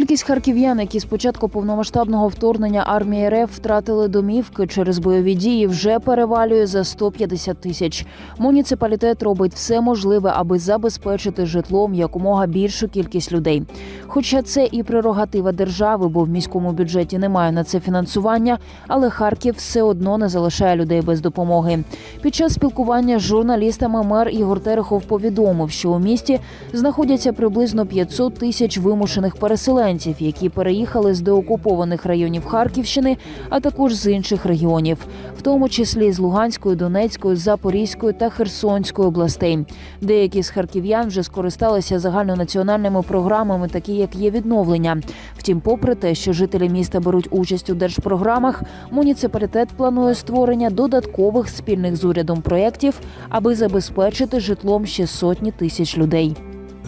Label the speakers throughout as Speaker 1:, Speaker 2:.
Speaker 1: Кількість харків'ян, які з початку повномасштабного вторгнення армії РФ втратили домівки через бойові дії, вже перевалює за 150 тисяч. Муніципалітет робить все можливе, аби забезпечити житлом якомога більшу кількість людей. Хоча це і прерогатива держави, бо в міському бюджеті немає на це фінансування, але Харків все одно не залишає людей без допомоги. Під час спілкування з журналістами мер Ігор Терехов повідомив, що у місті знаходяться приблизно 500 тисяч вимушених переселенців, які переїхали з деокупованих районів Харківщини, а також з інших регіонів, в тому числі з Луганської, Донецької, Запорізької та Херсонської областей. Деякі з харків'ян вже скористалися загальнонаціональними програмами, такі як є відновлення. Втім, попри те, що жителі міста беруть участь у держпрограмах, муніципалітет планує створення додаткових спільних з урядом проєктів, аби забезпечити житлом ще сотні тисяч людей.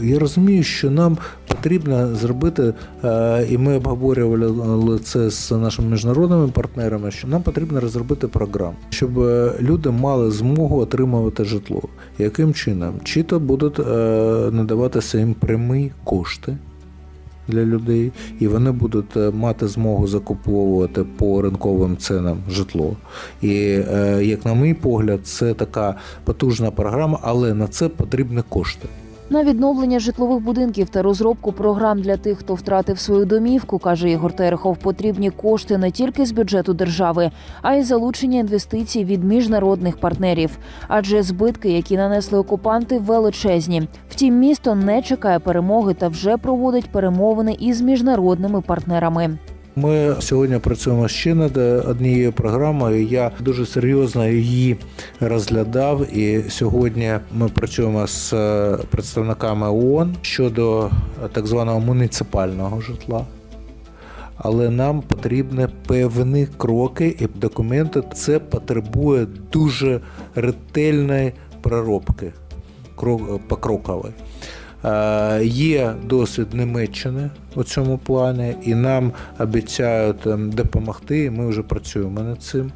Speaker 2: Я розумію, що нам потрібно зробити, е, і ми обговорювали це з нашими міжнародними партнерами. Що нам потрібно розробити програму, щоб е, люди мали змогу отримувати житло. Яким чином? Чи то будуть е, надаватися їм прямі кошти для людей, і вони будуть мати змогу закуповувати по ринковим ценам житло. І як на мій погляд, це така потужна програма, але на це потрібні кошти.
Speaker 1: На відновлення житлових будинків та розробку програм для тих, хто втратив свою домівку, каже Ігор Терехов, потрібні кошти не тільки з бюджету держави, а й залучення інвестицій від міжнародних партнерів. Адже збитки, які нанесли окупанти, величезні. Втім, місто не чекає перемоги та вже проводить перемовини із міжнародними партнерами.
Speaker 2: Ми сьогодні працюємо ще над однією програмою. Я дуже серйозно її розглядав. І сьогодні ми працюємо з е, представниками ООН щодо так званого муніципального житла. Але нам потрібні певні кроки і документи. Це потребує дуже ретельної проробки кро- покрокової. Е, Є досвід Німеччини у цьому плані, і нам обіцяють ем, допомогти. Ми вже працюємо над цим.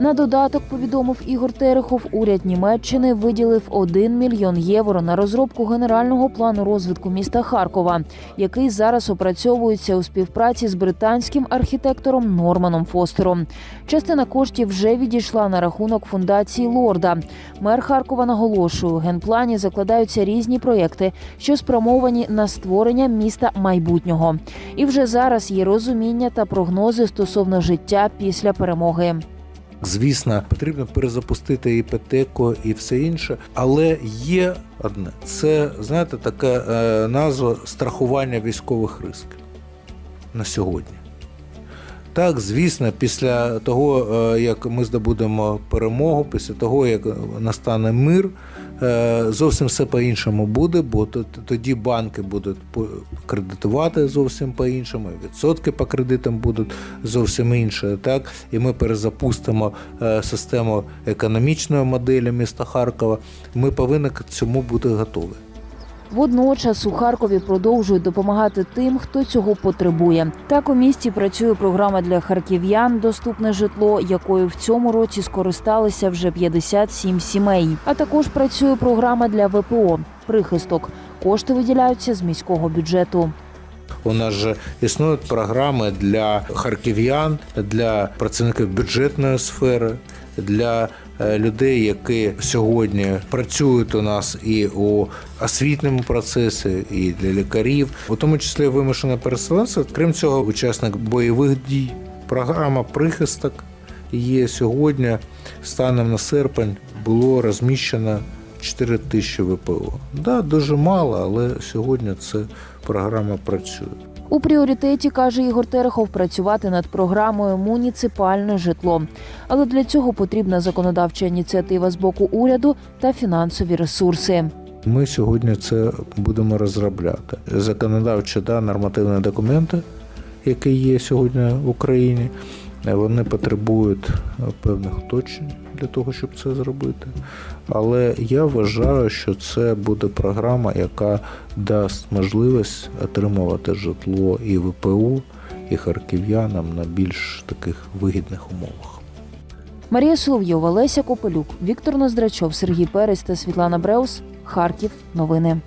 Speaker 1: На додаток повідомив Ігор Терехов, уряд Німеччини виділив 1 мільйон євро на розробку генерального плану розвитку міста Харкова, який зараз опрацьовується у співпраці з британським архітектором Норманом Фостером. Частина коштів вже відійшла на рахунок фундації Лорда. Мер Харкова наголошує, у генплані закладаються різні проєкти, що спрямовані на створення міста майбутнього. І вже зараз є розуміння та прогнози стосовно життя після перемоги.
Speaker 2: Звісно, потрібно перезапустити іпотеку і все інше, але є одне: це знаєте, така е, назва страхування військових ризиків на сьогодні. Так, звісно, після того, е, як ми здобудемо перемогу, після того, як настане мир, зовсім все по-іншому буде, бо тоді банки будуть кредитувати зовсім по-іншому, відсотки по кредитам будуть зовсім інші. Так? І ми перезапустимо е, систему економічної моделі міста Харкова. Ми повинні к цьому бути готові.
Speaker 1: Водночас у Харкові продовжують допомагати тим, хто цього потребує. Так у місті працює програма для харків'ян Доступне житло, якою в цьому році скористалися вже 57 сімей. А також працює програма для ВПО Прихисток. Кошти виділяються з міського бюджету.
Speaker 2: У нас же існують програми для харків'ян, для працівників бюджетної сфери, для людей, які сьогодні працюють у нас і у освітньому процесі, і для лікарів, у тому числі вимушені переселенці. Крім цього, учасник бойових дій. Програма прихисток є сьогодні. Станом на серпень було розміщено 4 тисячі ВПО. Да, дуже мало, але сьогодні ця програма працює.
Speaker 1: У пріоритеті каже Ігор Терехов працювати над програмою Муніципальне житло. Але для цього потрібна законодавча ініціатива з боку уряду та фінансові ресурси.
Speaker 2: Ми сьогодні це будемо розробляти. Законодавчі та нормативні документи, які є сьогодні в Україні, вони потребують певних уточнень для того, щоб це зробити. Але я вважаю, що це буде програма, яка дасть можливість отримувати житло і ВПУ, і харків'янам на більш таких вигідних умовах.
Speaker 1: Марія Соловйова, Леся Копелюк, Віктор Ноздрачов, Сергій Перець та Світлана Бреус. Харків. Новини.